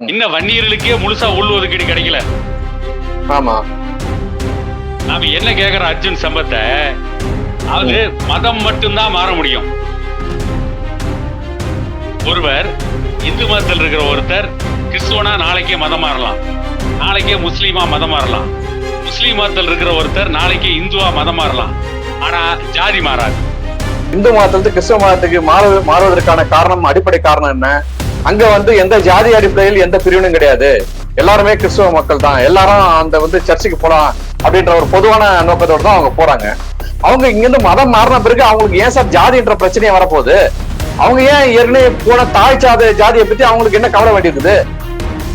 இன்னும் வன்னியர்களுக்கே முழுசா உள் ஒதுக்கீடு கிடைக்கல. ஆமா. நாம என்ன கேக்குற அர்ஜுன் சம்பத்தை? அது மதம் மட்டும்தான் மாற முடியும். ஒருவர் இந்து மதத்தில் இருக்கிற ஒருத்தர் கிறிஸ்துவனா நாளைக்கே மதம் மாறலாம். நாளைக்கே முஸ்லீமா மதம் மாறலாம். முஸ்லீம் மதத்தில் இருக்கிற ஒருத்தர் நாளைக்கே இந்துவா மதம் மாறலாம். ஆனா ஜாதி மாறாது. இந்து மதத்திலிருந்து கிறிஸ்தவ மதத்துக்கு மாற மாறுவதற்கான காரணம் அடிப்படை காரணம் என்ன? அங்க வந்து எந்த ஜாதி அடிப்படையில் எந்த பிரிவினும் கிடையாது. எல்லாருமே கிறிஸ்துவ மக்கள் தான் எல்லாரும் அந்த வந்து சர்ச்சுக்கு போலாம் அப்படின்ற ஒரு பொதுவான நோக்கத்தோட தான் அவங்க போறாங்க. அவங்க இங்கிருந்து மதம் மாறின பிறகு அவங்களுக்கு ஏன் சார் ஜாதின்ற பிரச்சனையே வரப்போகுது? அவங்க ஏன் ஏற்கனவே போன தாய் சாத ஜாதியை பத்தி அவங்களுக்கு என்ன கவலை வேண்டியிருக்குது?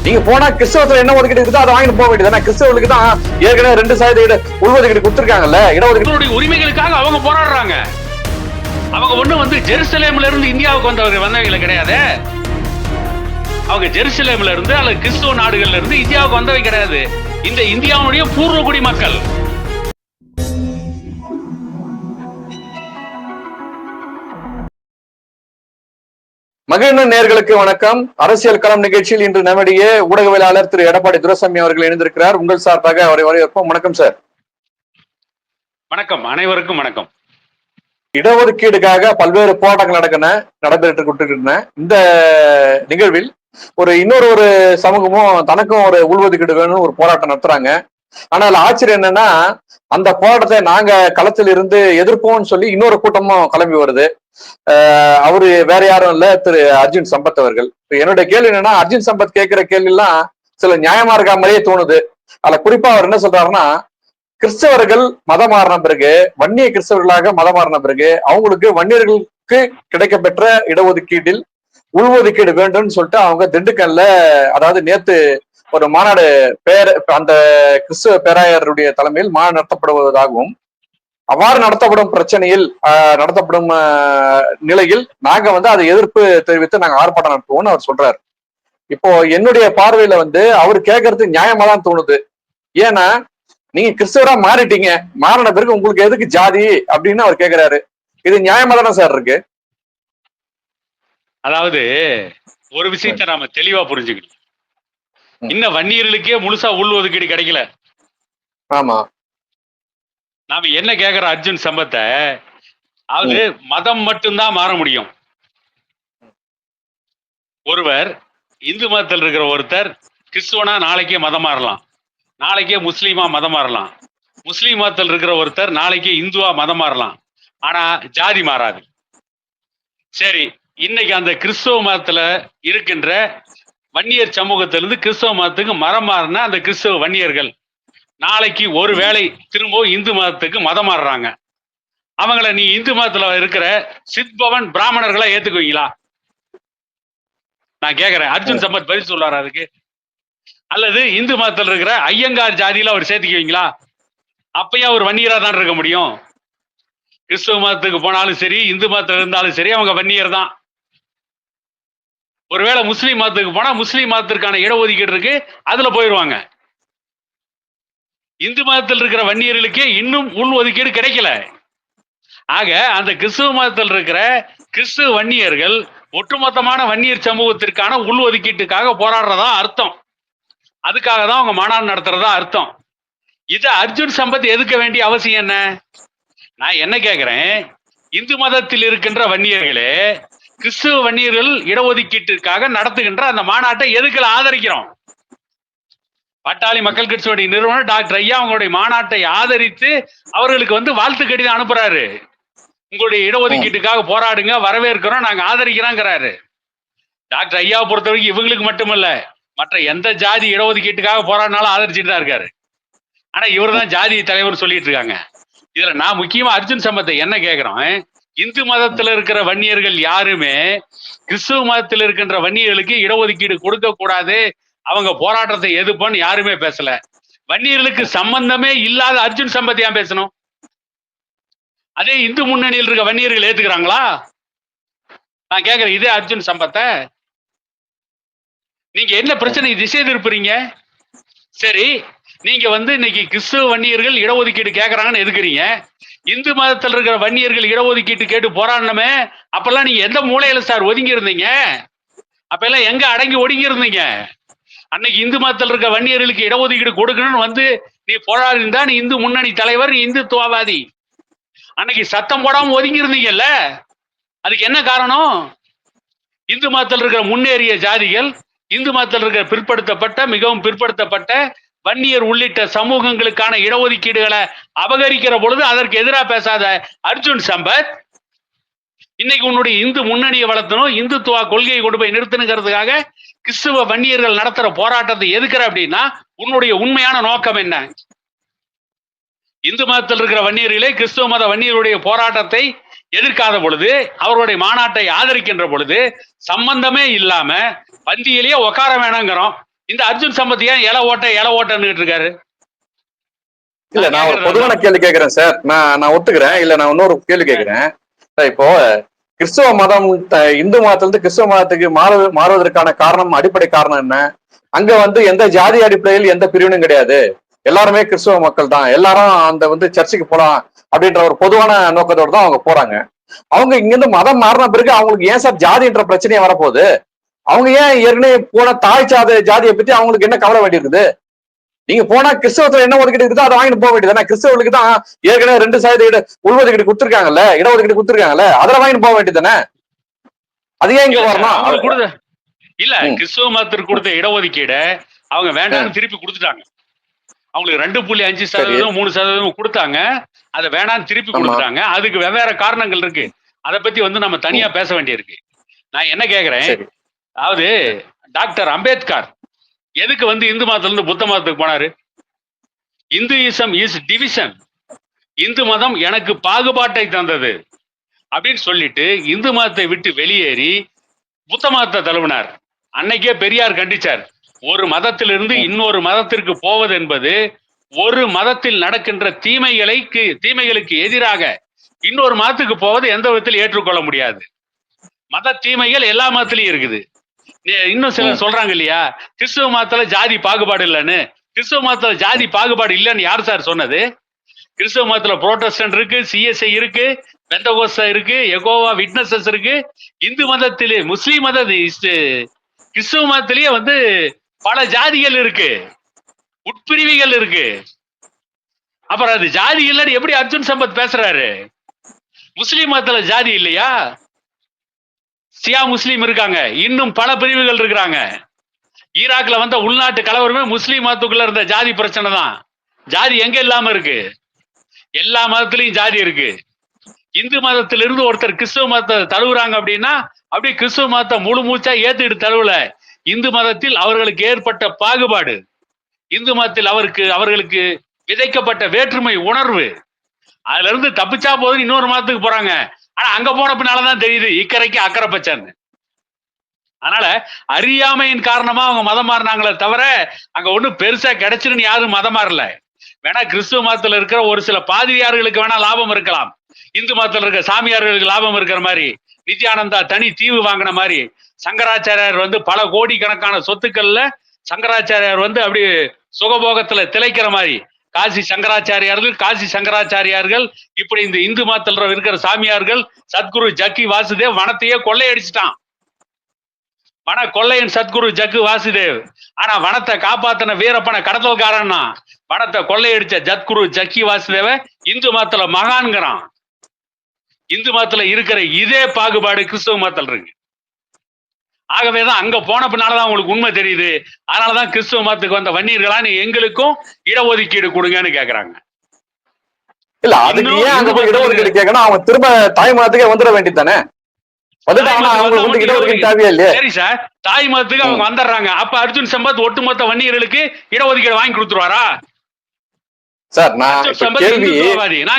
நீங்க போனா கிறிஸ்தவத்துல என்ன ஒதுக்கீடு இருக்குதோ அதை வாங்கிட்டு போக வேண்டியது ஏன்னா கிறிஸ்தவர்களுக்கு தான் ஏற்கனவே ரெண்டு சதவீத உள்ஒதுக்கீடு கொடுத்துருக்காங்கல்ல இடஒதுக்கீடு. உரிமைகளுக்காக அவங்க போராடுறாங்க. அவங்க ஒண்ணு வந்து ஜெருசலேம்ல இருந்து இந்தியாவுக்கு வந்தவங்க வந்தவங்கள கிடையாது. அவங்க ஜெருசலேம்ல இருந்து அல்லது கிறிஸ்துவ நாடுகள்ல இருந்து இந்தியாவுக்கு வந்தவங்க கிடையாது. இந்த இந்தியாவுடைய பூர்வகுடி மக்கள். மகிழ்ந்த நேர்களுக்கு வணக்கம். அரசியல் களம் நிகழ்ச்சியில் இன்று நம்முடைய ஊடகவியலாளர் திரு எடப்பாடி துரசாமி அவர்கள் இணைந்திருக்கிறார். உங்கள் சார்பாக அவரை வரவேற்போம். வணக்கம் சார். வணக்கம். அனைவருக்கும் வணக்கம். இடஒதுக்கீடுக்காக பல்வேறு போராட்டங்கள் நடக்கின நடைபெற்று கொண்டிருக்கின்றன. இந்த நிகழ்வில் ஒரு இன்னொரு ஒரு சமூகமும் தனக்கும் ஒரு உள்ஒதுக்கீடு வேணும்னு ஒரு போராட்டம் நடத்துறாங்க. ஆனால் ஆச்சரியம் என்னன்னா அந்த போராட்டத்தை நாங்க களத்தில் இருந்து எதிர்ப்போம்னு சொல்லி இன்னொரு கூட்டமும் கிளம்பி வருது. அவரு வேற யாரும் இல்ல திரு அர்ஜுன் சம்பத் அவர்கள். என்னுடைய கேள்வி என்னன்னா அர்ஜுன் சம்பத் கேட்கிற கேள்வி எல்லாம் சில நியாயமா இருக்க மாதிரியே தோணுது. அதுல குறிப்பா அவர் என்ன சொல்றாருன்னா கிறிஸ்தவர்கள் மதம் மாறின பிறகு வன்னிய கிறிஸ்தவர்களாக மதம் மாறின பிறகு அவங்களுக்கு வன்னியர்களுக்கு கிடைக்கப்பெற்ற இடஒதுக்கீட்டில் உள்ஒதுக்கீடு வேண்டும்னு சொல்லிட்டு அவங்க திண்டுக்கல்ல அதாவது நேத்து ஒரு மாநாடு பேர் அந்த கிறிஸ்துவ பேராயருடைய தலைமையில் மாநாடு நடத்தப்படுவதாகவும் அவ்வாறு நடத்தப்படும் பிரச்சனையில் நடத்தப்படும் நிலையில் நாங்க வந்து அதை எதிர்ப்பு தெரிவித்து நாங்க ஆர்ப்பாட்டம் நடத்துவோம்னு அவர் சொல்றாரு. இப்போ என்னுடைய பார்வையில வந்து அவர் கேட்கறது நியாயமா தான் தோணுது. ஏன்னா நீங்க கிறிஸ்தவரா மாறிட்டீங்க. மாறின பிறகு உங்களுக்கு எதுக்கு ஜாதி? அப்படின்னு அவர் கேக்குறாரு. இது நியாயமா தானே சார் இருக்கு? அதாவது ஒரு விஷயத்தை நாம தெளிவா புரிஞ்சுக்கணும். இன்னும் வன்னியர்களுக்கே முழுசா உள் ஒதுக்கீடு கிடைக்கல. ஆமா. நாம என்ன கேக்குற அர்ஜுன் சம்பத்தை? அது மதம் மட்டும்தான் மாற முடியும். ஒருவர் இந்து மதத்தில் இருக்கிற ஒருத்தர் கிறிஸ்துவனா நாளைக்கே மதம் மாறலாம். நாளைக்கே முஸ்லீமா மதம் மாறலாம். முஸ்லீம் மதத்தில் இருக்கிற ஒருத்தர் நாளைக்கே இந்துவா மதம் மாறலாம். ஆனா ஜாதி மாறாது. சரி இன்னைக்கு அந்த கிறிஸ்துவ மதத்துல இருக்கின்ற வன்னியர் சமூகத்திலிருந்து கிறிஸ்தவ மதத்துக்கு மதம் மாறினா அந்த கிறிஸ்தவ வன்னியர்கள் நாளைக்கு ஒரு வேளை திரும்பவும் இந்து மதத்துக்கு மதம் மாறுறாங்க. அவங்கள நீ இந்து மதத்துல இருக்கிற சித்பவன் பிராமணர்களை ஏத்துக்குவீங்களா? நான் கேக்குறேன். அர்ஜுன் சம்பத் பதில் சொல்றாரு அதுக்கு? அல்லது இந்து மதத்தில் இருக்கிற ஐயங்கார் ஜாதியில அவர் சேர்த்துக்குவீங்களா? அப்பயும் அவர் வன்னியரா தான் இருக்க முடியும். கிறிஸ்துவ மதத்துக்கு போனாலும் சரி இந்து மதத்துல இருந்தாலும் சரி அவங்க வன்னியர் தான் ஒருவேளை முஸ்லீம் மதத்துக்கு போனா முஸ்லீம் மதத்திற்கான இடஒதுக்கீடு இருக்கு அதுல போயிடுவாங்க இந்து மதத்தில் இருக்கிற வன்னியர்களுக்கே இன்னும் உள் ஒதுக்கீடு கிடைக்கல. ஆக அந்த கிறிஸ்துவ மதத்தில் இருக்கிற கிறிஸ்துவ வன்னியர்கள் ஒட்டுமொத்தமான வன்னியர் சமூகத்திற்கான உள் ஒதுக்கீட்டுக்காக போராடுறதா அர்த்தம். அதுக்காக தான் அவங்க மாநாடு நடத்துறதா அர்த்தம். இது அர்ஜுன் சம்பத் எதுக்க வேண்டிய அவசியம் என்ன? நான் என்ன கேக்குறேன்? இந்து மதத்தில் இருக்கின்ற வன்னியர்களே கிறிஸ்துவ வன்னியர்கள் இடஒதுக்கீட்டிற்காக நடத்துகின்ற அந்த மாநாட்டை எதுக்குல ஆதரிக்கிறோம்? பாட்டாளி மக்கள் கட்சியுடைய நிறுவனர் டாக்டர் ஐயா அவங்களுடைய மாநாட்டை ஆதரித்து அவர்களுக்கு வந்து வாழ்த்து கடிதம் அனுப்புறாரு. உங்களுடைய இடஒதுக்கீட்டுக்காக போராடுங்க வரவேற்கிறோம் நாங்க ஆதரிக்கிறோங்கிறாரு. டாக்டர் ஐயாவை பொறுத்த வரைக்கும் இவங்களுக்கு மட்டுமல்ல மற்ற எந்த ஜாதி இடஒதுக்கீட்டுக்காக போராடினாலும் ஆதரிச்சுட்டு தான் இருக்காரு. ஆனா இவர் தான் ஜாதி தலைவர் சொல்லிட்டு இருக்காங்க. இதுல நான் முக்கியமா அர்ஜுன் சம்பத்தை என்ன கேக்குறோம்? இந்து மதத்துல இருக்கிற வன்னியர்கள் யாருமே கிறிஸ்துவ மதத்தில் இருக்கின்ற வன்னியர்களுக்கு இடஒதுக்கீடு கொடுக்க கூடாது. அவங்க போராட்டத்தை எதிர்ப்போன்னு யாருமே பேசல. வன்னியர்களுக்கு சம்பந்தமே இல்லாத அர்ஜுன் சம்பத் ஏன் பேசணும்? அதே இந்து முன்னணியில் இருக்க வன்னியர்கள் ஏத்துக்கிறாங்களா? நான் கேக்குறேன் இதே அர்ஜுன் சம்பத்தை நீங்க என்ன பிரச்சனை திசை திருப்புறீங்க? சரி நீங்க வந்து இன்னைக்கு கிறிஸ்துவ வன்னியர்கள் இடஒதுக்கீடு கேக்குறாங்கன்னு எதுக்குறீங்க? இந்து மதத்தில் இருக்கிற வன்னியர்கள் இடஒதுக்கீட்டு கேட்டு போராடணுமே அப்பெல்லாம் நீங்க எந்த மூலையில சார் ஒதுங்கி இருந்தீங்க அப்ப எல்லாம் எங்க அடங்கி ஒடுங்கி இருந்தீங்க அன்னைக்கு இந்து மதத்தில் இருக்க வன்னியர்களுக்கு இடஒதுக்கீடு கொடுக்கணும்னு வந்து நீ போராடிருந்தா நீ இந்து முன்னணி தலைவர் நீ இந்துத்துவவாதி. அன்னைக்கு சத்தம் போடாம ஒதுங்கி இருந்தீங்கல்ல அதுக்கு என்ன காரணம்? இந்து மதத்தில் இருக்கிற முன்னேறிய ஜாதிகள் இந்து மதத்தில் இருக்கிற பிற்படுத்தப்பட்ட மிகவும் பிற்படுத்தப்பட்ட வன்னியர் உள்ளிட்ட சமூகங்களுக்கான இடஒதுக்கீடுகளை அபகரிக்கிற பொழுது அதற்கு எதிராக பேசாத அர்ஜுன் சம்பத் இன்னைக்கு உன்னுடைய இந்து முன்னணியை வளர்த்தணும் இந்துத்துவா கொள்கையை கொண்டு போய் நிறுத்தணுங்கிறதுக்காக கிறிஸ்துவ வன்னியர்கள் நடத்துற போராட்டத்தை எதுக்குற அப்படின்னா உன்னுடைய உண்மையான நோக்கம் என்ன? இந்து மதத்தில் இருக்கிற வன்னியர்களே கிறிஸ்துவ மத வன்னியருடைய போராட்டத்தை எதிர்க்காத பொழுது அவருடைய மாநாட்டை ஆதரிக்கின்ற பொழுது சம்பந்தமே இல்லாம பந்தியிலேயே உட்கார வேணாங்கிறோம். இந்த அர்ஜுன் சம்பத் ஏன் ஓட்ட இலை ஓட்டன்னு இருக்காரு? இல்ல நான் ஒரு பொதுவான கேள்வி கேட்கிறேன் சார். நான் நான் ஒத்துக்கிறேன். இல்ல நான் இன்னொரு கேள்வி கேட்கிறேன் சார், இப்போ கிறிஸ்துவ மதம் இந்து மதத்துல இருந்து கிறிஸ்துவ மதத்துக்கு மாறு மாறுவதற்கான காரணம் அடிப்படை காரணம் என்ன? அங்க வந்து எந்த ஜாதி அடிப்படையில் எந்த பிரிவினும் கிடையாது. எல்லாருமே கிறிஸ்துவ மக்கள் தான். எல்லாரும் அந்த வந்து சர்ச்சுக்கு போலாம் அப்படின்ற ஒரு பொதுவான நோக்கத்தோடு தான் அவங்க போறாங்க. அவங்க இங்கிருந்து மதம் மாறின பிறகு அவங்களுக்கு ஏன் சார் ஜாதின்ற பிரச்சனையே வரப்போகுது? அவங்க ஏன் ஏற்கனவே போன தாய் சாத ஜாதியை பத்தி அவங்களுக்கு என்ன கவலை வேண்டியிருக்குது? நீங்க போனா கிறிஸ்தவத்துல என்ன ஒதுக்கீடு இருக்குதோ அதை வாங்கிட்டு போக வேண்டியது கிறிஸ்தவர்களுக்கு தான் ஏற்கனவே ரெண்டு சதவீத உள்ஒதுக்கீடு கொடுத்துருக்காங்கல்ல இடஒதுக்கீடு கொடுத்துருக்காங்கல்ல அதில் வாங்கிட்டு போக வேண்டியது அது ஏன் இங்க வரணும்? இல்ல. கிறிஸ்துவ மதத்திற்கு கொடுத்த இடஒதுக்கீட அவங்க வேண்டாம்னு திருப்பி கொடுத்துட்டாங்க. அவங்களுக்கு ரெண்டு புள்ளி அஞ்சு சதவீதம் மூணு சதவீதம் கொடுத்தாங்க. அதை வேணாம்னு திருப்பி. கொடுத்துட்டாங்க. அதுக்கு வெவ்வேறு காரணங்கள் இருக்கு. அதை பத்தி வந்து நம்ம தனியா பேச வேண்டியிருக்கு. நான் என்ன கேக்குறேன்? அதாவது டாக்டர் அம்பேத்கர் எதுக்கு வந்து இந்து மதத்துல இருந்து புத்த மதத்துக்கு போனாரு? இந்துயிசம் இஸ் டிவிஷன் இந்து மதம் எனக்கு பாகுபாட்டை தந்தது அப்படின்னு சொல்லிட்டு இந்து மதத்தை விட்டு வெளியேறி புத்த மதத்தை தழுவினார். அன்னைக்கே பெரியார் கண்டிச்சார். ஒரு மதத்திலிருந்து இன்னொரு மதத்திற்கு போவது என்பது ஒரு மதத்தில் நடக்கின்ற தீமைகளுக்கு தீமைகளுக்கு எதிராக இன்னொரு மதத்துக்கு போவது எந்த விதத்தில் ஏற்றுக்கொள்ள முடியாது. மத தீமைகள் எல்லா மதத்திலையும் இருக்குது. இன்னும் சிலர் சொல்றாங்க இல்லையா? கிறிஸ்துவ மதத்துல ஜாதி பாகுபாடு இல்லைன்னு. கிறிஸ்துவ மதத்துல ஜாதி பாகுபாடு இல்லைன்னு யார் சார் சொன்னது? கிறிஸ்துவ மதத்துல புரோட்டஸ்டன்ட் இருக்கு சிஎஸ்ஐ இருக்கு பெந்தகோஸ்தா இருக்கு எகோவா விட்னஸஸ் இருக்கு. இந்து மதத்திலே முஸ்லீம் மத கிறிஸ்துவ மதத்திலேயே வந்து பல ஜாதிகள் இருக்கு. உட்பிரிவுகள் இருக்கு. அப்புறம் அது ஜாதி இல்லைன்னு எப்படி அர்ஜுன் சம்பத் பேசுறாரு? முஸ்லீம் மதத்துல ஜாதி இல்லையா? சியா முஸ்லீம் இருக்காங்க. இன்னும் பல பிரிவுகள் இருக்கிறாங்க. ஈராக்ல வந்த உள்நாட்டு கலவரமே முஸ்லீம் மதத்துக்குள்ள இருந்த ஜாதி பிரச்சனை தான். ஜாதி எங்க இல்லாம இருக்கு? எல்லா மதத்திலையும் ஜாதி இருக்கு. இந்து மதத்திலிருந்து ஒருத்தர் கிறிஸ்துவ மதத்தை தழுவுறாங்க அப்படின்னா அப்படியே கிறிஸ்துவ மதத்தை முழு மூச்சா ஏத்துக்கிட்டு தழுவல. இந்து மதத்தில் அவர்களுக்கு ஏற்பட்ட பாகுபாடு. இந்து மதத்தில் அவருக்கு அவர்களுக்கு விதைக்கப்பட்ட வேற்றுமை உணர்வு. அதுல இருந்து தப்பிச்சா போதும் இன்னொரு மதத்துக்கு போறாங்க. ஆனா அங்க போன பின்னாலதான் தெரியுது இக்கரைக்கு அக்கறை பச்சான்னு. அதனால அறியாமையின் காரணமா அவங்க மதம் மாறினாங்களே தவிர அங்க ஒண்ணும் பெருசா கிடைச்சிருன்னு யாரும் மதம் மாறல. வேணா கிறிஸ்துவ மதத்துல இருக்கிற ஒரு சில பாதிரியார்களுக்கு வேணா லாபம் இருக்கலாம். இந்து மதத்துல இருக்க சாமியார்களுக்கு லாபம் இருக்கிற மாதிரி நித்யானந்தா தனி தீவு வாங்கின மாதிரி சங்கராச்சாரியார் வந்து பல கோடி கணக்கான சொத்துக்கள்ல சங்கராச்சாரியார் வந்து அப்படி சுகபோகத்துல திளைக்கிற மாதிரி காசி சங்கராச்சாரியார்கள் காசி சங்கராச்சாரியார்கள் இப்படி இந்த இந்து மதத்துல இருக்கிற சாமியார்கள் சத்குரு ஜக்கி வாசுதேவ் வனத்தையே கொள்ளையடிச்சிட்டான். வன கொள்ளையன் சத்குரு ஜக்கு வாசுதேவ். ஆனா வனத்தை காப்பாத்தின வீரப்பன கடத்தல்காரன் வனத்தை கொள்ளையடிச்ச ஜத்குரு ஜக்கி வாசுதேவ இந்து மதத்துல மகான்கிறான். இந்து மதத்துல இருக்கிற இதே பாகுபாடு கிறிஸ்துவ மதத்துல இருக்கு. ஆகவேதான் அங்க போன பின்னாலதான் உங்களுக்கு உண்மை தெரியுது. அதனாலதான் கிறிஸ்துவ மதத்துக்கு வந்த வன்னியர்களா நீ எங்களுக்கும் இடஒதுக்கீடு கொடுங்கன்னு கேக்குறாங்க. இல்ல அதுக்கு ஏன் அங்க போய் இடஒதுக்கீடு கேட்கணும் அவங்க திரும்ப தாய் மதத்துக்கே வந்துட வேண்டியது தானே வந்துட்டாங்கன்னா அவங்களுக்கு வந்து இடஒதுக்கீடு தேவையா இல்லையா? சரி சார் தாய் மதத்துக்கு அவங்க வந்துடுறாங்க. அப்ப அர்ஜுன் சம்பத் ஒட்டுமொத்த வன்னியர்களுக்கு இடஒதுக்கீடு வாங்கி கொடுத்துருவாரா? சார் நான்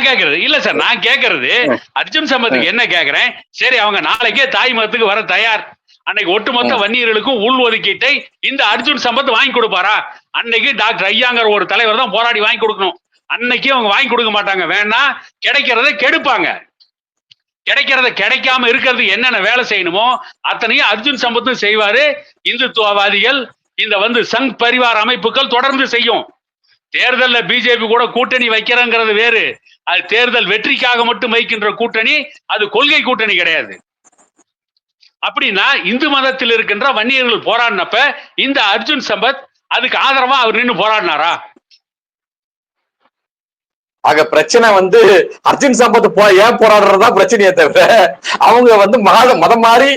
கேக்குறது. இல்ல சார் நான் கேக்குறது அர்ஜுன் சம்பத்துக்கு என்ன கேக்குறேன்? சரி அவங்க நாளைக்கே தாய் மதத்துக்கு வர தயார். அன்னைக்கு ஒட்டுமொத்த வன்னியர்களுக்கும் உள் ஒதுக்கீட்டை இந்த அர்ஜுன் சம்பத் வாங்கி கொடுப்பாரா? அன்னைக்கு டாக்டர் ஐயாங்கர் ஒரு தலைவர் தான் போராடி வாங்கி கொடுக்கணும். அன்னைக்கு அவங்க வாங்கி கொடுக்க மாட்டாங்க. வேணா கிடைக்கிறத கெடுப்பாங்க. கிடைக்கிறத கிடைக்காம இருக்கிறது என்னென்ன வேலை செய்யணுமோ அத்தனையும் அர்ஜுன் சம்பத்தும் செய்வாரு. இந்துத்துவவாதிகள் இந்த வந்து சங் பரிவார அமைப்புகள் தொடர்ந்து செய்யும். தேர்தல்ல பிஜேபி கூட கூட்டணி வைக்கிறங்கிறது வேறு. அது தேர்தல் வெற்றிக்காக மட்டும் வைக்கின்ற கூட்டணி அது கொள்கை கூட்டணி கிடையாது. அப்படின்னா இந்து மதத்தில் இருக்கின்ற வன்னியர்கள் போராடினப்ப இந்த அர்ஜுன் சம்பத் அதுக்கு ஆதரவா அவர் நின்னு போராடினாரா? ஆக பிரச்சனை வந்து அர்ஜுன் சம்பத் போ ஏன் போராடுறதா பிரச்சனையே தவிர அவங்க வந்து மத மதம் மாறி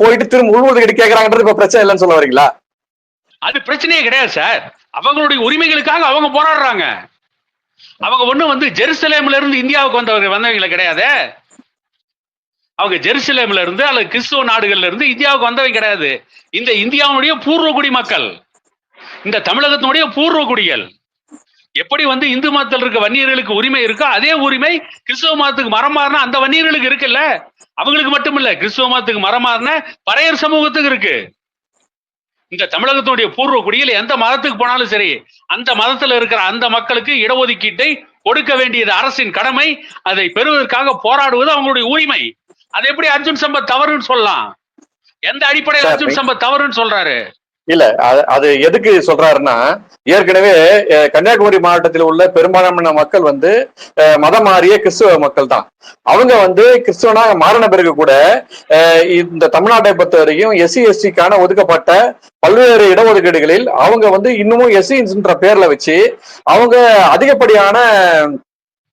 போயிட்டு திரும்ப உள்ஒதுக்கீடு கேட்கறாங்கன்றது இப்ப பிரச்சனை இல்லைன்னு சொல்ல வரீங்களா? அது பிரச்சனையே கிடையாது சார். அவங்களுடைய உரிமைகளுக்காக அவங்க போராடுறாங்க. அவங்க ஒண்ணும் வந்து ஜெருசலேம்ல இருந்து இந்தியாவுக்கு வந்தவங்க வந்தவங்கள கிடையாது. அவங்க ஜெருசலேம்ல இருந்து அல்லது கிறிஸ்துவ நாடுகள்ல இருந்து இந்தியாவுக்கு வந்தவங்க கிடையாது. இந்த இந்தியாவுடைய பூர்வகுடி மக்கள். இந்த தமிழகத்தினுடைய பூர்வகுடிகள். எப்படி வந்து இந்து மதத்தில் இருக்க வன்னியர்களுக்கு உரிமை இருக்கோ அதே உரிமை கிறிஸ்துவ மதத்துக்கு மரம் மாறினா அந்த வன்னியர்களுக்கு இருக்குல்ல? அவங்களுக்கு மட்டும் இல்ல கிறிஸ்துவ மதத்துக்கு மரம் மாறின பறையர் சமூகத்துக்கு இருக்கு. இந்த தமிழகத்தினுடைய பூர்வ குடியில் எந்த மதத்துக்கு போனாலும் சரி அந்த மதத்துல இருக்கிற அந்த மக்களுக்கு இடஒதுக்கீட்டை கொடுக்க வேண்டியது அரசின் கடமை. அதை பெறுவதற்காக போராடுவது அவங்களுடைய உரிமை. அது எப்படி அர்ஜுன் சம்பத் தவறுன்னு சொல்லலாம்? எந்த அடிப்படையில். அர்ஜுன் சம்பத் தவறுன்னு சொல்றாரு? இல்ல அது- எதுக்கு சொல்றாருன்னா ஏற்கனவே கன்னியாகுமரி மாவட்டத்தில் உள்ள பெரும்பாலான மக்கள் வந்து மதம் மாறிய கிறிஸ்துவ மக்கள் தான் அவங்க வந்து கிறிஸ்துவனாக மாறின பிறகு கூட இந்த தமிழ்நாட்டை பொறுத்த வரைக்கும் எஸ்சி எஸ்டிக்கான ஒதுக்கப்பட்ட பல்வேறு இடஒதுக்கீடுகளில் அவங்க வந்து இன்னமும் எஸ்சின்ற பேர்ல வச்சு அவங்க அதிகப்படியான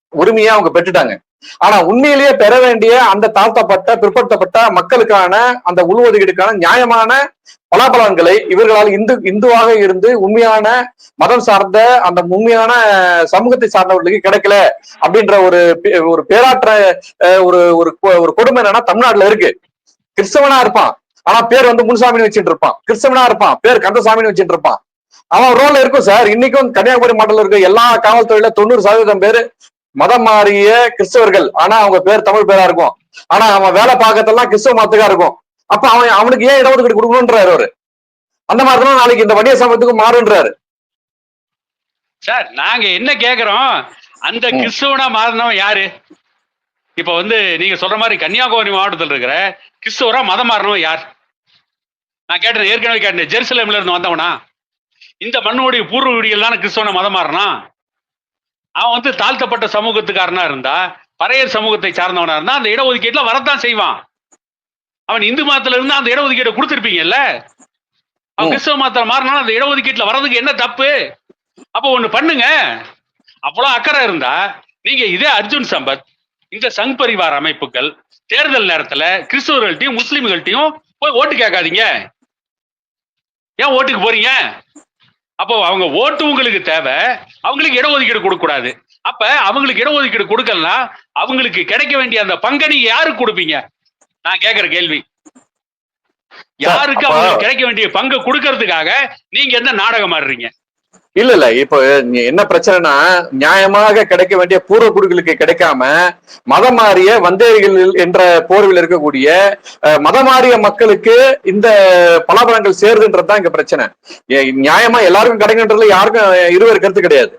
உரிமையை அவங்க பெற்றுட்டாங்க. ஆனா உண்மையிலேயே பெற வேண்டிய அந்த தாழ்த்தப்பட்ட பிற்படுத்தப்பட்ட மக்களுக்கான அந்த உள்ஒதுக்கீடுக்கான நியாயமான பலாபலன்களை இவர்களால் இந்து இந்துவாக இருந்து உண்மையான மதம் சார்ந்த அந்த உண்மையான சமூகத்தை சார்ந்தவர்களுக்கு கிடைக்கல அப்படின்ற ஒரு பே- ஒரு பேராற்ற ஒரு ஒரு கொ- ஒரு கொடுமை என்னன்னா தமிழ்நாட்டுல இருக்கு. கிறிஸ்தவனா இருப்பான். ஆனா பேர் வந்து முன்சாமின்னு வச்சுட்டு இருப்பான். கிறிஸ்தவனா இருப்பான். பேர் கந்தசாமின்னு வச்சுட்டு இருப்பான். அவன் ரோல்ல இருக்கும் சார். இன்னைக்கும் கன்னியாகுமரி மாவட்டத்தில் இருக்க எல்லா காவல்துறையில தொண்ணூறு சதவீதம் பேர் மதம் மாறிய கிறிஸ்தவர்கள். ஆனா அவங்க பேர் தமிழ் பேரா இருக்கும். ஆனா அவன் வேலை பார்க்கறதெல்லாம் கிறிஸ்தவ மதத்துக்கா இருக்கும். அப்ப அவன் அவனுக்கு ஏன் இடஒதுக்கீடு கொடுக்கணும்ன்றாரு அவரு? அந்த மாதிரிதான் நாளைக்கு இந்த வணிக சமூகத்துக்கு மாறுன்றாரு. சார் நாங்க என்ன கேக்குறோம்? அந்த. கிறிஸ்துவனா மாறினவன் யாரு? இப்ப வந்து நீங்க சொல்ற மாதிரி கன்னியாகுமரி மாவட்டத்தில் இருக்கிற கிறிஸ்துவரா மதம் மாறினவன் யார்? நான் கேட்டேன் ஏற்கனவே கேட்டேன். ஜெருசலேம்ல இருந்து வந்தவனா? இந்த மண்ணுடைய பூர்வ குடிகள் தானே கிறிஸ்தவனை மதம் மாறினான்? அவன் வந்து தாழ்த்தப்பட்ட சமூகத்துக்காரனா இருந்தா பறையர் சமூகத்தை சார்ந்தவனா இருந்தா அந்த இடஒதுக்கீட்டுல வரத்தான் செய்வான். அவன் இந்து மதத்துல இருந்து அந்த இடஒதுக்கீட்டை கொடுத்திருப்பீங்கல்ல? அவன். கிறிஸ்தவ மதத்துல மாறினாலும் அந்த இடஒதுக்கீட்டுல வர்றதுக்கு என்ன தப்பு? அப்போ ஒண்ணு பண்ணுங்க. அவ்வளவு அக்கறை இருந்தா நீங்க இதே அர்ஜுன் சம்பத் இந்த சங் பரிவார் அமைப்புகள் தேர்தல் நேரத்துல கிறிஸ்தவர்கள்ட்டையும் முஸ்லிம்கள்ட்டையும் போய் ஓட்டு கேட்காதீங்க. ஏன் ஓட்டுக்கு போறீங்க? அப்போ அவங்க ஓட்டு உங்களுக்கு தேவை அவங்களுக்கு இடஒதுக்கீடு கொடுக்க கூடாது அப்ப அவங்களுக்கு இடஒதுக்கீடு கொடுக்கலனா அவங்களுக்கு கிடைக்க வேண்டிய அந்த பங்கை நீங்க யாருக்கு கொடுப்பீங்க? நான் கேக்குற கேள்வி. யாருக்கு அவங்களுக்கு கிடைக்க வேண்டிய பங்கை கொடுக்கறதுக்காக நீங்க என்ன நாடகம் ஆடுறீங்க இல்ல இல்ல. இப்போ என்ன பிரச்சனைனா நியாயமாக கிடைக்க வேண்டிய பூர்வ குடிகளுக்கு கிடைக்காம மதம் மாறிய வந்தேரிகள் என்ற போர்வில் இருக்கக்கூடிய மதம் மாறிய மக்களுக்கு இந்த பலாபலங்கள் சேருதுன்றதுதான் இங்க பிரச்சனை. நியாயமா எல்லாருக்கும் கிடைக்கின்றதுல யாருக்கும் இருவர் கருத்து கிடையாது.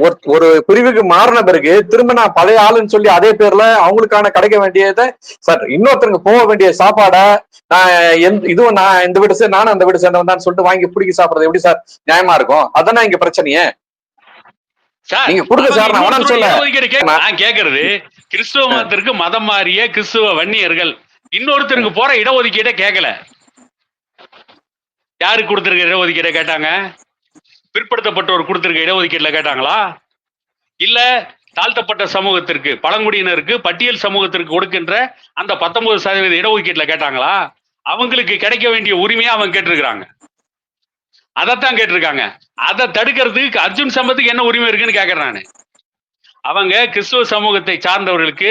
ஒரு- ஒரு பிரிவுக்கு மாறின பிறகு திரும்ப நான் பழைய ஆளுன்னு சொல்லி அதே பேர்ல அவங்களுக்கான கிடைக்க வேண்டியதை சார் இன்னொருத்தருக்கு போக வேண்டிய சாப்பாடை நான் எந்த இதுவும் நான் இந்த வீடு சே- நானும் அந்த வீடு சேர்ந்தவன் தான் சொல்லிட்டு வாங்கி பிடிக்கி சாப்பிடுறது எப்படி சார்? நியாயமா இருக்கும். அதானே இங்க பிரச்சனையே? சார் நீங்க கொடுங்க சார், நான் வேணாம்னு சொல்ல. நான் கேக்குறது கிறிஸ்துவ மதத்திற்கு மதம் மாறிய கிறிஸ்துவ வன்னியர்கள் இன்னொருத்தருக்கு போற இடஒதுக்கீடை கேட்கல யாருக்கு கொடுத்திருக்க இடஒதுக்கீடை கேட்டாங்க? பிற்படுத்தப்பட்டோர் கொடுத்திருக்க இடஒதுக்கீடுல கேட்டாங்களா? இல்ல தாழ்த்தப்பட்ட சமூகத்திற்கு பழங்குடியினருக்கு பட்டியல் சமூகத்திற்கு கொடுக்கின்ற அந்த பத்தொன்பது சதவீத இடஒதுக்கீட்டுல கேட்டாங்களா? அவங்களுக்கு கிடைக்க வேண்டிய உரிமையை அவங்க கேட்டிருக்கிறாங்க. அதைத்தான் கேட்டிருக்காங்க. அதை தடுக்கிறதுக்கு அர்ஜுன் சம்பத்துக்கு என்ன உரிமை இருக்குன்னு கேக்குறேன் நானு. அவங்க கிறிஸ்துவ சமூகத்தை சார்ந்தவர்களுக்கு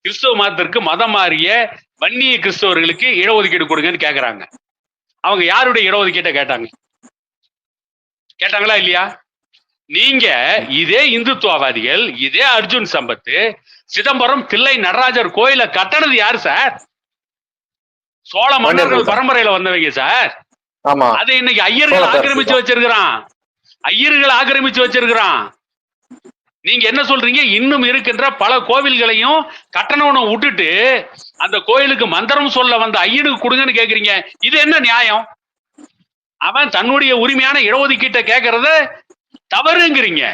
கிறிஸ்துவ மதத்திற்கு மதம் மாறிய வன்னிய கிறிஸ்தவர்களுக்கு இடஒதுக்கீடு கொடுங்கன்னு கேக்குறாங்க அவங்க யாருடைய இடஒதுக்கீட்டை கேட்டாங்க? கேட்டாங்களா இல்லையா? நீங்க இதே இந்துத்துவவாதிகள் இதே அர்ஜுன் சம்பத்து சிதம்பரம் தில்லை நடராஜர் கோயில கட்டணது யாரு சார்? சோழ மன்னர்கள். பரம்பரையில வந்தவங்க சார். அதை இன்னைக்கு ஐயர்கள் ஆக்கிரமிச்சு வச்சிருக்கிறான். ஐயர்கள் ஆக்கிரமிச்சு வச்சிருக்கிறான். நீங்க என்ன சொல்றீங்க? இன்னும் இருக்கின்ற பல கோவில்களையும் கட்டணவனை விட்டுட்டு அந்த கோயிலுக்கு மந்திரம் சொல்ல வந்த ஐயனுக்கு கொடுங்கன்னு கேக்குறீங்க. இது என்ன நியாயம்? அவன் தன்னுடைய உரிமையான இடஒதுக்கீட்டை கேட்கறத தவறுங்கிறீங்க.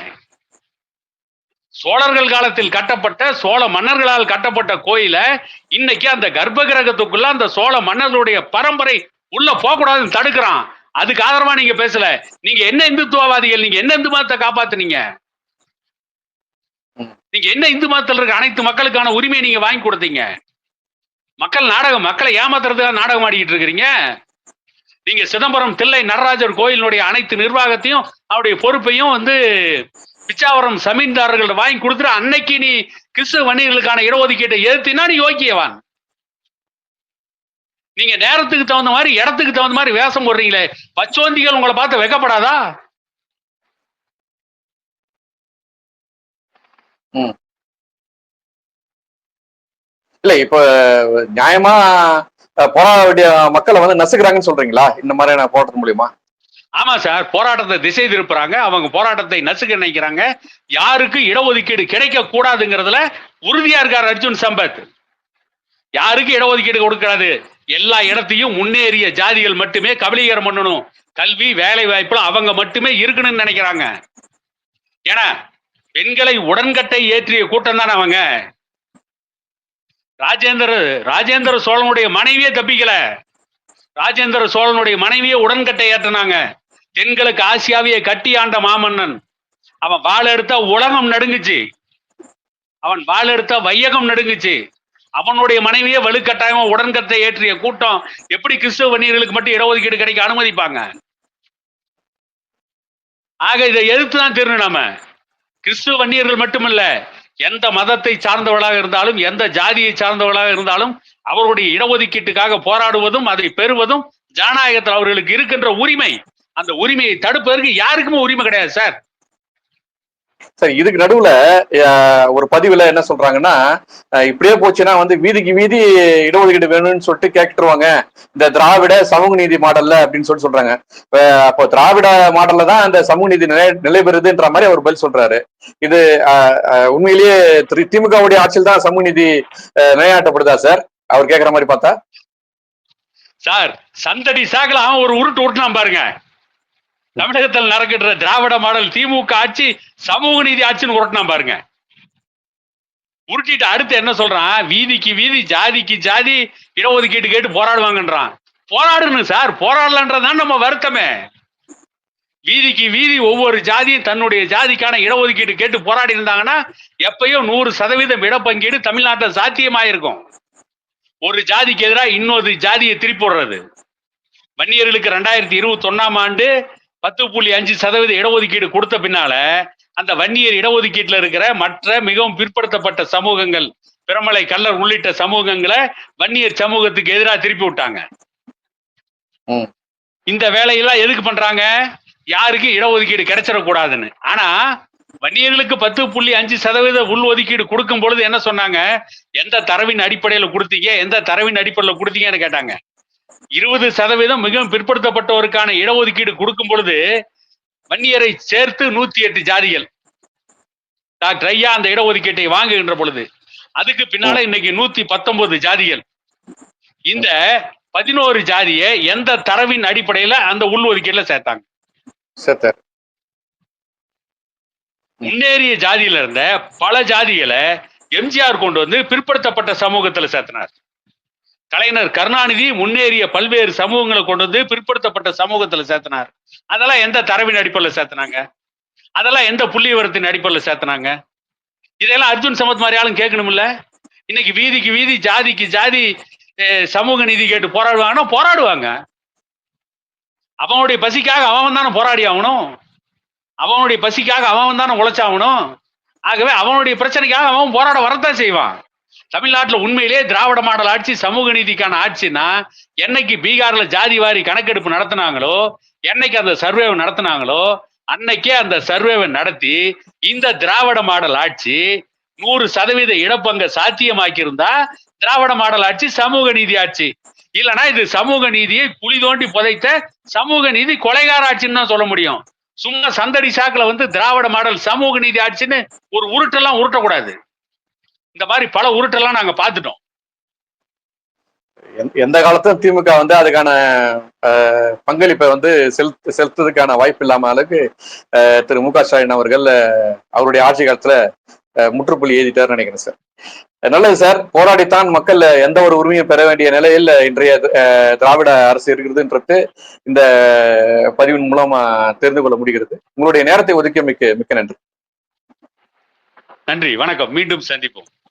சோழர்கள் காலத்தில் கட்டப்பட்ட சோழ மன்னர்களால் கட்டப்பட்ட கோயில இன்னைக்கு அந்த கர்ப்ப கிரகத்துக்குள்ள அந்த சோழ மன்னர்களுடைய பரம்பரை உள்ள போகக்கூடாதுன்னு தடுக்கிறான். அதுக்கு ஆதரவா நீங்க பேசல. நீங்க என்ன இந்துத்துவவாதிகள் நீங்க என்ன இந்து மதத்தை காப்பாத்துனீங்க. நீங்க என்ன இந்து மதத்தில் இருக்க அனைத்து மக்களுக்கான உரிமையை நீங்க வாங்கி கொடுத்தீங்க? மக்கள் நாடகம் மக்களை ஏமாத்துறதுக்காக நாடகம் ஆடிக்கிட்டு இருக்கிறீங்க? நீங்க சிதம்பரம் தில்லை நடராஜர் கோயிலினுடைய அனைத்து நிர்வாகத்தையும் அவருடைய பொறுப்பையும் வந்து பிச்சாவரம் சமீன்தாரர்கள் வாங்கி கொடுத்துட்டு அன்னைக்கு நீ கிறிஸ்துவ வணிகர்களுக்கான இடஒதுக்கீட்டை எதிர்த்தினா நீ யோக்கியவான். நீங்க நேரத்துக்கு தகுந்த மாதிரி இடத்துக்கு தகுந்த மாதிரி வேஷம் போடுறீங்களே பச்சோந்திகள் உங்களை பார்த்து வெக்கப்படாதா? இல்ல இப்ப நியாயமா போராட வேண்டிய மக்களை வந்து நசுக்கிறாங்கன்னு சொல்றீங்களா? இந்த மாதிரியான போராட்டத்து மூலியமா? ஆமா சார். போராட்டத்தை திசை திருப்புறாங்க. அவங்க போராட்டத்தை நசுக்க நினைக்கிறாங்க. யாருக்கு இடஒதுக்கீடு கிடைக்க கூடாதுங்கிறதுல உறுதியா இருக்கார் அர்ஜுன் சம்பத். யாருக்கு இடஒதுக்கீடு கொடுக்காது எல்லா இடத்தையும் முன்னேறிய ஜாதிகள் மட்டுமே கபலீகரம் பண்ணணும். கல்வி வேலை வாய்ப்புல அவங்க மட்டுமே இருக்கணும்னு நினைக்கிறாங்க. ஏன்னா பெண்களை உடன்கட்டை ஏற்றிய கூட்டம் தான் அவங்க. ராஜேந்திர ராஜேந்திர சோழனுடைய மனைவியே தப்பிக்கல. ராஜேந்திர சோழனுடைய மனைவியே உடன்கட்டை ஏற்றினாங்க. தென்கிழக்கு ஆசியாவையே கட்டி ஆண்ட மாமன்னன். அவன் வாழ எடுத்தா உலகம் நடுங்குச்சு. அவன் வாழ எடுத்தா வையகம் நடுங்குச்சு. அவனுடைய மனைவியே வலுக்கட்டாயமா உடன்கட்டை ஏற்றிய கூட்டம் எப்படி கிறிஸ்துவ வன்னியர்களுக்கு மட்டும் இடஒதுக்கீடு கிடைக்க அனுமதிப்பாங்க? ஆக இதை எதிர்த்து தான் தெரியணும் நாம. கிறிஸ்துவ வன்னியர்கள் மட்டுமல்ல எந்த மதத்தை சார்ந்தவர்களாக இருந்தாலும் எந்த ஜாதியை சார்ந்தவர்களாக இருந்தாலும் அவர்களுடைய இடஒதுக்கீட்டுக்காக போராடுவதும் அதை பெறுவதும் ஜனநாயகத்தில் அவர்களுக்கு இருக்கின்ற உரிமை. அந்த உரிமையை தடுப்பதற்கு யாருக்குமே உரிமை கிடையாது சார். சரி இதுக்கு நடுவுல ஒரு பதிவுல என்ன சொல்றாங்கன்னா இப்படியே போச்சுன்னா வந்து வீதிக்கு வீதி இடஒதுக்கீடு வேணும்னு சொல்லிட்டு கேட்டுருவாங்க. இந்த திராவிட சமூக நீதி மாடல்ல அப்படின்னு சொல்லிட்டு சொல்றாங்க. அப்போ திராவிட மாடல்ல தான் அந்த சமூக நீதி நிலை நிலைபெறுதுன்ற மாதிரி அவர் பதில் சொல்றாரு. இது உண்மையிலேயே திரு- திமுகவுடைய ஆட்சியில் தான் சமூக நீதி நிலைநாட்டப்படுதா சார்? அவர் கேக்குற மாதிரி பார்த்தா? சார் சந்தடி சாக்கல ஒரு உருட்டு உருட்டுனா பாருங்க. தமிழகத்தில் நடக்கின்ற திராவிட மாடல் திமுக ஆட்சி சமூக நீதி ஆட்சின்னு உருட்டினான் பாருங்க. உருட்டிட்டு அடுத்து என்ன சொல்றான்? வீதிக்கு வீதி ஜாதிக்கு ஜாதி இடஒதுக்கீட்டு கேட்டு போராடுவாங்கன்றான். போராடணும் சார் போராடலன்றதுதான் நம்ம வருத்தமே. வீதிக்கு வீதி ஒவ்வொரு ஜாதியும் தன்னுடைய ஜாதிக்கான இடஒதுக்கீடு கேட்டு போராடி இருந்தாங்கன்னா எப்பயோ நூறு சதவீதம் இடப்பங்கீடு தமிழ்நாட்டில் சாத்தியமாயிருக்கும். ஒரு ஜாதிக்கு எதிராக இன்னொரு ஜாதியை திருப்பி விடுறது. வன்னியர்களுக்கு ரெண்டாயிரத்தி இருபத்தி ஒன்னாம் ஆண்டு பத்து புள்ளி அஞ்சு சதவீத இடஒதுக்கீடு கொடுத்த பின்னால அந்த வன்னியர் இடஒதுக்கீட்டுல இருக்கிற மற்ற மிகவும் பிற்படுத்தப்பட்ட சமூகங்கள் பிரமலை கல்லர் உள்ளிட்ட சமூகங்களை வன்னியர் சமூகத்துக்கு எதிராக திருப்பி விட்டாங்க. இந்த வேலையெல்லாம் எதுக்கு பண்றாங்க? யாருக்கு இடஒதுக்கீடு கிடைச்சிடக்கூடாதுன்னு. ஆனா வன்னியர்களுக்கு பத்து புள்ளி அஞ்சு சதவீத உள் ஒதுக்கீடு கொடுக்கும் பொழுது என்ன சொன்னாங்க? எந்த தரவின் அடிப்படையில கொடுத்தீங்க? எந்த தரவின் அடிப்படையில கொடுத்தீங்கன்னு கேட்டாங்க. இருபது சதவீதம் மிகவும் பிற்படுத்தப்பட்டோருக்கான இடஒதுக்கீடு கொடுக்கும் பொழுது வன்னியரை சேர்த்து நூத்தி எட்டு ஜாதிகள். டாக்டர் ஐயா அந்த இடஒதுக்கீட்டை வாங்குகின்ற பொழுது அதுக்கு பின்னால இன்னைக்கு நூத்தி பத்தொன்பது ஜாதிகள். இந்த பதினோரு ஜாதியை எந்த தரவின் அடிப்படையில அந்த உள் ஒதுக்கீடுல சேர்த்தாங்க? சார் முன்னேறிய ஜாதியில இருந்த பல ஜாதிகளை எம்ஜிஆர் கொண்டு வந்து பிற்படுத்தப்பட்ட சமூகத்துல சேர்த்தினார். கலைஞர் கருணாநிதி முன்னேறிய பல்வேறு சமூகங்களை கொண்டு வந்து பிற்படுத்தப்பட்ட சமூகத்துல சேர்த்தனார். அதெல்லாம் எந்த தரவின் அடிப்படையில் சேர்த்தனாங்க? அதெல்லாம் எந்த புள்ளிவரத்தின் அடிப்படையில் சேர்த்தினாங்க? இதெல்லாம் அர்ஜுன் சமத் மாதிரி ஆளும் கேட்கணும்ல? இன்னைக்கு வீதிக்கு வீதி ஜாதிக்கு ஜாதி சமூக நீதி கேட்டு போராடுவாங்கன்னா போராடுவாங்க. அவனுடைய பசிக்காக அவன் தானே போராடி ஆகணும். அவனுடைய பசிக்காக அவன் தானே உழைச்சாகணும். ஆகவே அவனுடைய பிரச்சனைக்காக அவன் போராட வரத்தான் செய்வான். தமிழ்நாட்டில் உண்மையிலேயே திராவிட மாடல் ஆட்சி சமூக நீதிக்கான ஆட்சினா என்னைக்கு பீகார்ல ஜாதி வாரி கணக்கெடுப்பு நடத்தினாங்களோ என்னைக்கு அந்த சர்வேவை நடத்தினாங்களோ அன்னைக்கே அந்த சர்வேவை நடத்தி இந்த திராவிட மாடல் ஆட்சி நூறு சதவீத இடப்பங்க சாத்தியமாக்கியிருந்தா திராவிட மாடல் ஆட்சி சமூக நீதி ஆட்சி. இல்லைன்னா இது சமூக நீதியை குழி தோண்டி புதைத்த சமூக நீதி கொலைகார ஆட்சின்னு தான் சொல்ல முடியும். சும்மா சந்தடி சாக்குல வந்து திராவிட மாடல் சமூக நீதி ஆட்சின்னு ஒரு உருட்டெல்லாம் உருட்டக்கூடாது. இந்த மாதிரி பல உருட்டெல்லாம் நாங்க பார்த்துட்டோம். எந்த- காலத்தும் திமுக வந்து அதுக்கான பங்களிப்பை வந்து செலுத்து செலுத்துறதுக்கான வாய்ப்பு இல்லாம அளவுக்கு திரு மு க ஸ்டாலின் அவர்கள் அவருடைய ஆட்சி காலத்துல முற்றுப்புள்ளி எழுதிட்டாருன்னு நினைக்கிறேன் சார். நல்லது சார். போராடித்தான் மக்கள் எந்த ஒரு உரிமையும் பெற வேண்டிய நிலையில் இன்றைய திராவிட அரசு இருக்கிறதுன்றது இந்த பதிவின் மூலம் தெரிந்து கொள்ள முடிகிறது. உங்களுடைய நேரத்தை ஒதுக்கிய மிக்க மிக்க நன்றி. நன்றி. வணக்கம். மீண்டும் சந்திப்போம்.